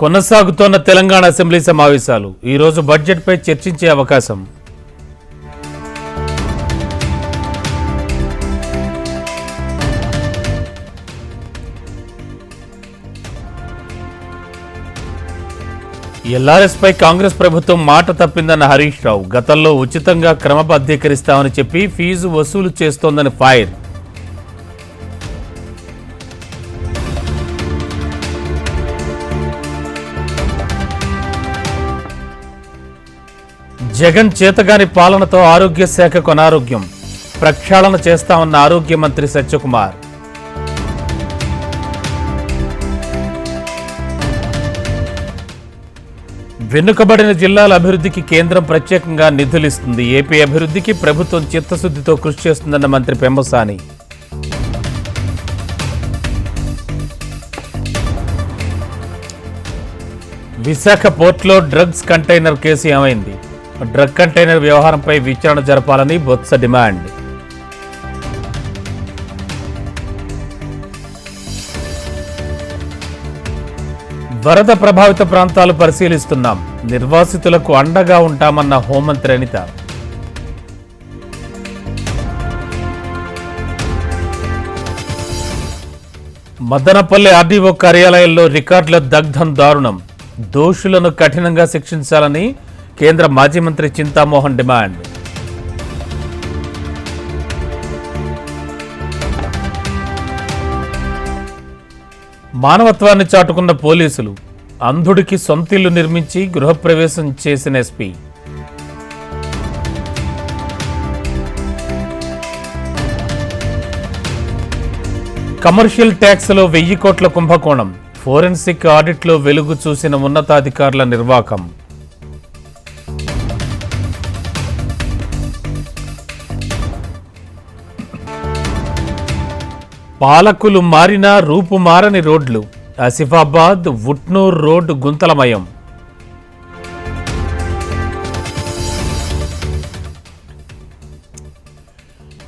కొనసాగుతోన్న Telangana assembly సమావేశాలు. ఈరోజు బడ్జెట్పై చర్చించే అవకాశం. ఎల్ఆర్ఎస్ పై కాంగ్రెస్ ప్రభుత్వం మాట తప్పిందన్న హరీష్ రావు. గతంలో ఉచితంగా క్రమబద్ధీకరిస్తామని చెప్పి ఫీజు వసూలు చేస్తోందని ఫైర్. జగన్ చేతగాని పాలనతో ఆరోగ్య శాఖకు అనారోగ్యం. ప్రక్షాళన చేస్తామన్న ఆరోగ్య మంత్రి సత్యకుమార్. వెనుకబడిన జిల్లాల అభివృద్ధికి కేంద్రం ప్రత్యేకంగా నిధులిస్తుంది. ఏపీ అభివృద్ధికి ప్రభుత్వం చిత్తశుద్ధితో కృషి చేస్తుందన్న మంత్రి పెంబసాని. విశాఖ పోర్ట్లో డ్రగ్స్ కంటైనర్ కేసు ఏమైంది? డ్రగ్ కంటైనర్ వ్యవహారంపై విచారణ జరపాలని బొత్స డిమాండ్. వరద ప్రభావిత ప్రాంతాలు పరిశీలిస్తున్నాం. నిర్వాసితులకు అండగా ఉంటామన్న హోంమంత్రి అనిత. మదనపల్లి ఆర్డీఓ కార్యాలయంలో రికార్డుల దగ్ధం దారుణం. దోషులను కఠినంగా శిక్షించాలని కేంద్ర మాజీ మంత్రి చింతామోహన్ డిమాండ్. మానవత్వాన్ని చాటుకున్న పోలీసులు అంధుడికి సొంతిల్లు నిర్మించి గృహప్రవేశం చేసిన ఎస్పీ. కమర్షియల్ ట్యాక్స్లో వెయ్యి కోట్ల కుంభకోణం ఫోరెన్సిక్ ఆడిట్లో వెలుగు చూసిన ఉన్నతాధికారుల నిర్వాకం. పాలకులు మారిన రూపు మారని రోడ్లు ఆసిఫాబాద్ ఉట్నూర్ రోడ్డు గుంతలమయం.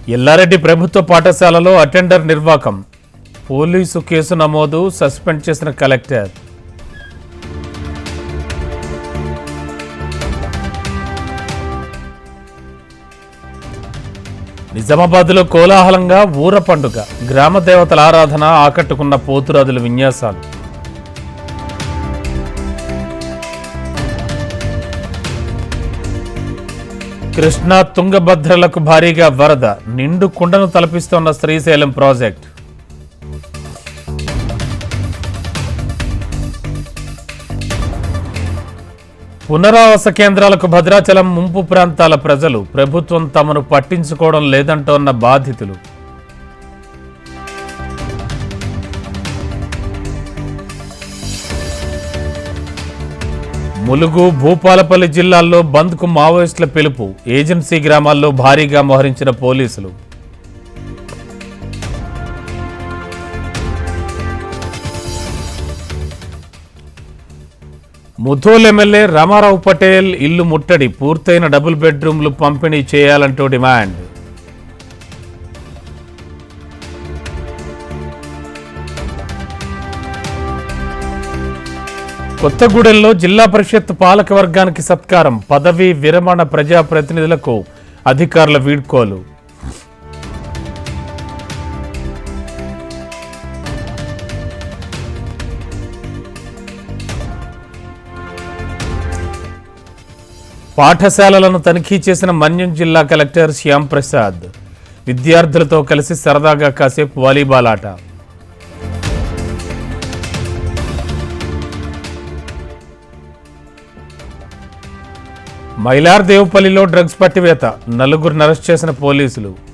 ఎల్లారెడ్డి ప్రభుత్వ పాఠశాలలో అటెండర్ నిర్వాకం. పోలీసు కేసు నమోదు సస్పెండ్ చేసిన కలెక్టర్. నిజామాబాద్లో కోలాహలంగా ఊర పండుగ. గ్రామ దేవతల ఆరాధన ఆకట్టుకున్న పోతురాజుల విన్యాసాలు. కృష్ణా తుంగభద్రలకు భారీగా వరద. నిండు కుండను తలపిస్తోన్న శ్రీశైలం ప్రాజెక్ట్. పునరావాస కేంద్రాలకు భద్రాచలం ముంపు ప్రాంతాల ప్రజలు ప్రభుత్వం తమను పట్టించుకోవడం లేదంటోన్న బాధితులు. ములుగు భూపాలపల్లి జిల్లాల్లో బంద్కు మావోయిస్టుల పిలుపు. ఏజెన్సీ గ్రామాల్లో భారీగా మోహరించిన పోలీసులు. ముథోల్ ఎమ్మెల్యే రామారావు పటేల్ ఇల్లు ముట్టడి పూర్తయిన డబుల్ బెడ్రూమ్లు పంపిణీ చేయాలంటూ డిమాండ్. కొత్తగూడెంలో జిల్లా పరిషత్ పాలక వర్గానికి సత్కారం పదవీ విరమణ ప్రజాప్రతినిధులకు అధికారుల వీడ్కోలు. పాఠశాలలను తనిఖీ చేసిన మన్యం జిల్లా కలెక్టర్ శ్యామ్ ప్రసాద్. విద్యార్థులతో కలిసి సరదాగా కాసేపు వాలీబాల్ ఆట. మైలార్ దేవుపల్లిలో డ్రగ్స్ పట్టివేత. నలుగురిని అరెస్ట్ చేసిన పోలీసులు.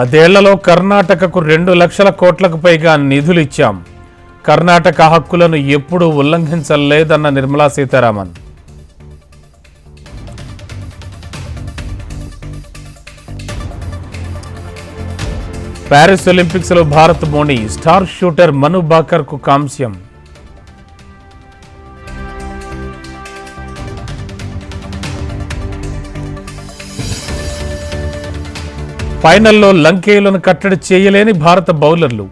పదేళ్ళలో కర్ణాటకకు రెండు లక్షల కోట్లకు పైగా నిధులు ఇచ్చాం. కర్ణాటక హక్కులను ఎప్పుడూ ఉల్లంఘించలేదన్న నిర్మలా సీతారామన్. ప్యారిస్ ఒలింపిక్స్లో భారత్ మోని స్టార్ షూటర్ మను బాకర్కు కాంస్యం. ఫైనల్లో లంకేయులను కట్టడి చేయలేని భారత బౌలర్లు.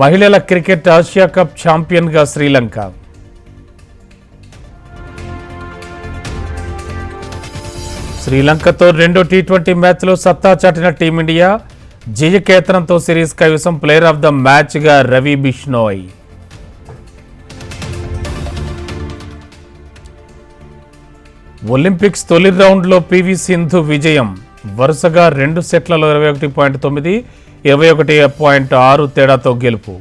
మహిళల క్రికెట్ ఆసియా కప్ ఛాంపియన్గా శ్రీలంక. శ్రీలంకతో రెండో టీ ట్వంటీ మ్యాచ్లో సత్తా చాటిన టీమిండియా జయకేతనంతో సిరీస్ కైవసం ప్లేయర్ ఆఫ్ ద మ్యాచ్గా రవి బిష్నోయ్. ఒలింపిక్స్ తొలి రౌండ్లో పివి సింధు విజయం. వరుసగా రెండు సెట్లలో ఇరవై ఒకటి పాయింట్ తొమ్మిది ఇరవై ఒకటి పాయింట్ ఆరు తేడాతో గెలుపు.